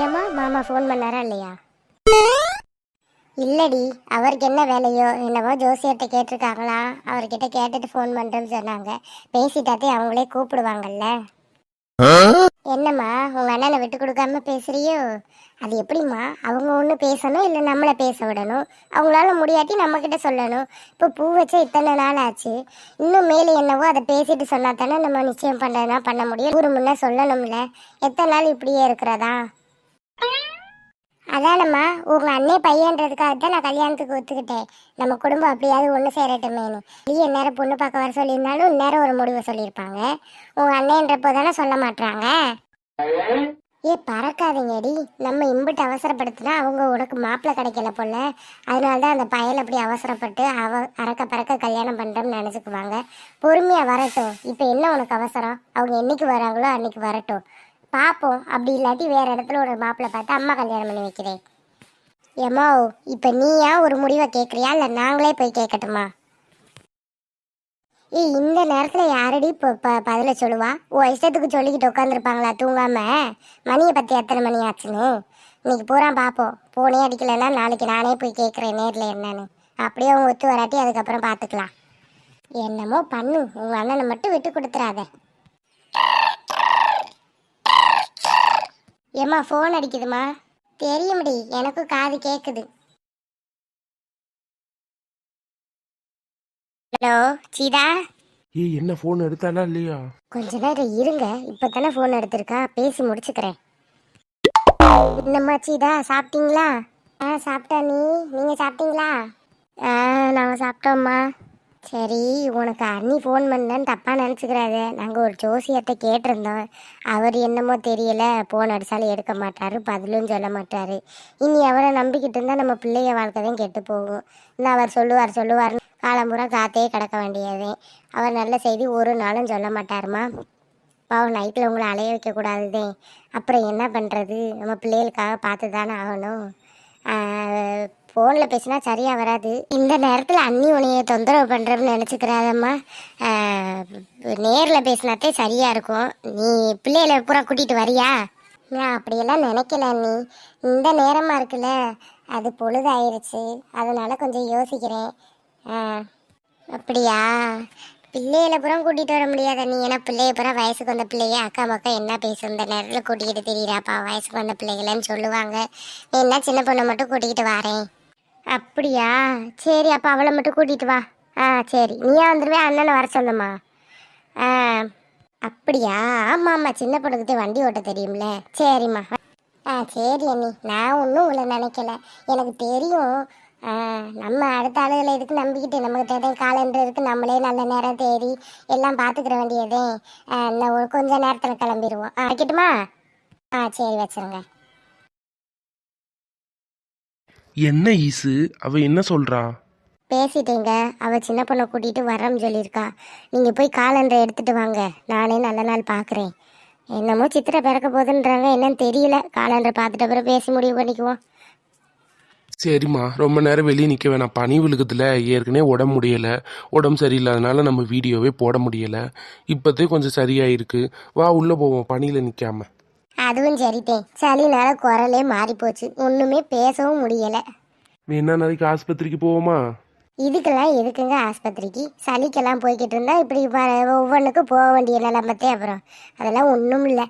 ஏமா மாமா ஃபோன் பண்ணாரா இல்லையா? இல்லடி அவருக்கு என்ன வேலையோ என்னவோ ஜோசியர்கிட்ட கேட்டிருக்காங்களா? அவர்கிட்ட கேட்டுட்டு ஃபோன் பண்ணுறேன்னு சொன்னாங்க. பேசிட்டாத்தே அவங்களே கூப்பிடுவாங்கல்ல. என்னம்மா உங்க அண்ணனை விட்டு கொடுக்காம பேசுறியோ? அது எப்படிம்மா அவங்க ஒன்று பேசணும் இல்லை நம்மளை பேச விடணும்? அவங்களால முடியாட்டி நம்ம கிட்ட சொல்லணும். இப்போ பூ வச்ச இத்தனை நாள் ஆச்சு. இன்னும் மேலே என்னவோ அதை பேசிட்டு சொன்னா தானே நம்ம நிச்சயம் பண்ணுறதுனா பண்ண முடியும். ஒரு முன்னே சொல்லணும்ல. எத்தனை நாள் இப்படியே இருக்கிறதா? அதானம்மா உங்க அண்ணே பையன்றதுக்காக தான் நான் கல்யாணத்துக்கு ஒத்துக்கிட்டேன். நம்ம குடும்பம் அப்படியாவது ஒன்று சேரட்டுமேனு நீ. நேரம் பொண்ணு பார்க்க வர சொல்லியிருந்தாலும் இந்நேரம் ஒரு முடிவை சொல்லியிருப்பாங்க. உங்க அண்ணேன்றப்போ தானே சொல்ல மாட்டாங்க ஏ பறக்காதீங்கடி. நம்ம இம்பிட்டு அவசரப்படுத்தினா அவங்க உனக்கு மாப்பிள்ளை கிடைக்கல போல. அதனால தான் அந்த பயல் அப்படி அவசரப்பட்டு அவ அறக்க பறக்க கல்யாணம் பண்ணுறோம்னு நினச்சிக்குவாங்க. பொறுமையாக வரட்டும். இப்போ என்ன உனக்கு அவசரம்? அவங்க என்னைக்கு வராங்களோ அன்னைக்கு வரட்டும். பார்ப்போம் அப்படி இல்லாட்டி வேற இடத்துல ஒரு மாப்பிள்ளை பார்த்து அம்மா கல்யாணம் பண்ணி வைக்கிறேன். ஏம்மா இப்போ நீயா ஒரு முடிவை கேட்குறியா இல்லை நாங்களே போய் கேட்கட்டுமா ஏய் இந்த நேரத்தில் யாரடி இப்போ ப பதில சொல்லுவா? ஓ இஷ்டத்துக்கு சொல்லிக்கிட்டு உட்காந்துருப்பாங்களா தூங்காம? மணியை பற்றி எத்தனை மணி ஆச்சுன்னு? இன்னைக்கு பூரா பார்ப்போம் போனே அடிக்கலைன்னா நாளைக்கு நானே போய் கேட்குறேன் நேரில் என்னன்னு. அப்படியே அவங்க ஒத்து வராட்டி அதுக்கப்புறம் பார்த்துக்கலாம் என்னமோ பண்ணு. உங்கள் அண்ணனை மட்டும் விட்டு கொடுத்துறாத. ஏம்மா ஃபோன் அடிக்குதுமா தெரியும்டி எனக்கும் காது கேட்குது ஹலோ சீதா? ஏய் என்ன ஃபோன் எடுத்தாலா இல்லையா? கொஞ்ச நேரம் இருங்க இப்பதானே ஃபோன் எடுத்திருக்கா. பேசி முடிச்சுக்கிறேன். என்னம்மா சீதா சாப்பிட்டீங்களா? ஆ சாப்பிட்டா நீ. நீங்கள் சாப்பிட்டீங்களா? ஆ நாங்கள் சாப்பிட்டோம்மா. சரி உனக்கு அண்ணி ஃபோன் பண்ணேன்னு தப்பாக நினச்சிக்கிறாத. நாங்கள் ஒரு ஜோசியத்தை கேட்டிருந்தோம். அவர் என்னமோ தெரியல ஃபோன் அடித்தாலும் எடுக்க மாட்டார் பதிலும் சொல்ல மாட்டார். இனி அவரை நம்பிக்கிட்டு இருந்தால் நம்ம பிள்ளைய வாழ்க்கை தான் கெட்டு போகும். இன்னும் அவர் சொல்லுவார் சொல்லுவார் காலம்பூரா காத்தே கிடக்க வேண்டியதே. அவர் நல்ல செய்தி ஒரு நாளும் சொல்ல மாட்டாருமா? பாவம் நைட்டில் உங்களை அலைய வைக்கக்கூடாதுதே அப்புறம் என்ன பண்ணுறது நம்ம பிள்ளைகளுக்காக பார்த்து தானே ஆகணும் ஃபோனில் பேசினா சரியாக வராது. இந்த நேரத்தில் அண்ணி உனைய தொந்தரவு பண்ணுறேன்னு நினச்சிக்கிறாதம்மா. நேரில் பேசினாத்தே சரியாக இருக்கும். நீ பிள்ளைகளை பூரா கூட்டிகிட்டு வரியா? நான் அப்படியெல்லாம் நினைக்கல அண்ணி. இந்த நேரமாக இருக்குல்ல அது பொழுதாயிருச்சு. அதனால் கொஞ்சம் யோசிக்கிறேன். ஆ அப்படியா? பிள்ளையில புறம் கூட்டிட்டு வர முடியாது நீ ஏன்னா பிள்ளைய புறம் வயசுக்கு வந்த பிள்ளைய. அக்கா மக்கா என்ன பேசும்? இந்த நேரத்தில் கூட்டிகிட்டு தெரியுறாப்பா? வயசுக்கு வந்த பிள்ளைகளன்னு சொல்லுவாங்க. நீ என்ன சின்ன பொண்ணை மட்டும் கூட்டிகிட்டு வரேன். அப்படியா? சரி அப்போ அவளை மட்டும் கூட்டிகிட்டு வா. ஆ சரி. நீயா வந்துடுவே அண்ணனை வர சொல்லுமா. ஆ அப்படியா? ஆமாம் ஆமாம் சின்ன பொண்ணுக்கிட்ட வண்டி ஓட்ட தெரியும்ல. சரிம்மா. ஆ சரி அண்ணி. நான் ஒன்றும் உங்களை நினைக்கல. எனக்கு தெரியும். ஆ, நம்ம அடுத்த ஆளுகளை இதுக்கு நம்பிக்கிட்டு நம்மகிட்ட எதையும் காலண்டர் நம்மளே நல்ல நேரம் தேடி எல்லாம் பார்த்துக்கிற வேண்டியதே. ஆ, இன்னும் ஒரு கொஞ்ச நேரத்தில் கிளம்பிடுவோம் ஆ வைக்கட்டுமா? ஆ சரி வச்சுருங்க. என்ன ஈசு? அவ என்ன சொல்றா? பேசிட்டேங்க. அவ சின்ன பொண்ணை கூட்டிகிட்டு வரேன்னு சொல்லியிருக்கா. நீங்கள் போய் காலண்டர் எடுத்துட்டு வாங்க. நானே நல்ல நாள் பார்க்குறேன் என்னமோ சித்திரை பிறக்க போகுதுன்றாங்க என்னன்னு தெரியல. காலண்டர் பார்த்துட்ட பிறகு பேசி முடிவு பண்ணிக்குவோம். சரிம்மா. ரொம்ப நேரம் வெளியே நிற்க வேணாம். பனி விழுகுதுல. ஏற்கனவே உடம்பு முடியல. உடம்பு சரியில்லாதனால நம்ம வீடியோவே போட முடியல. இப்போதே கொஞ்சம் சரியாயிருக்கு. வா உள்ளே போவோம். பனியில் நிற்காம அதுவும் சரித்தேன் சளினால குரலே மாறி போச்சு ஒன்றுமே பேசவும் முடியலை. வேணா நாளைக்கு ஆஸ்பத்திரிக்கு போவோமா? இதுக்கெல்லாம் எதுக்குங்க ஆஸ்பத்திரிக்கு? சளிக்கெல்லாம் போய்கிட்டு இருந்தா இப்படி ஒவ்வொன்றுக்கும் போக வேண்டிய நிலமத்தே அப்புறம். அதெல்லாம் ஒன்றும் இல்லை.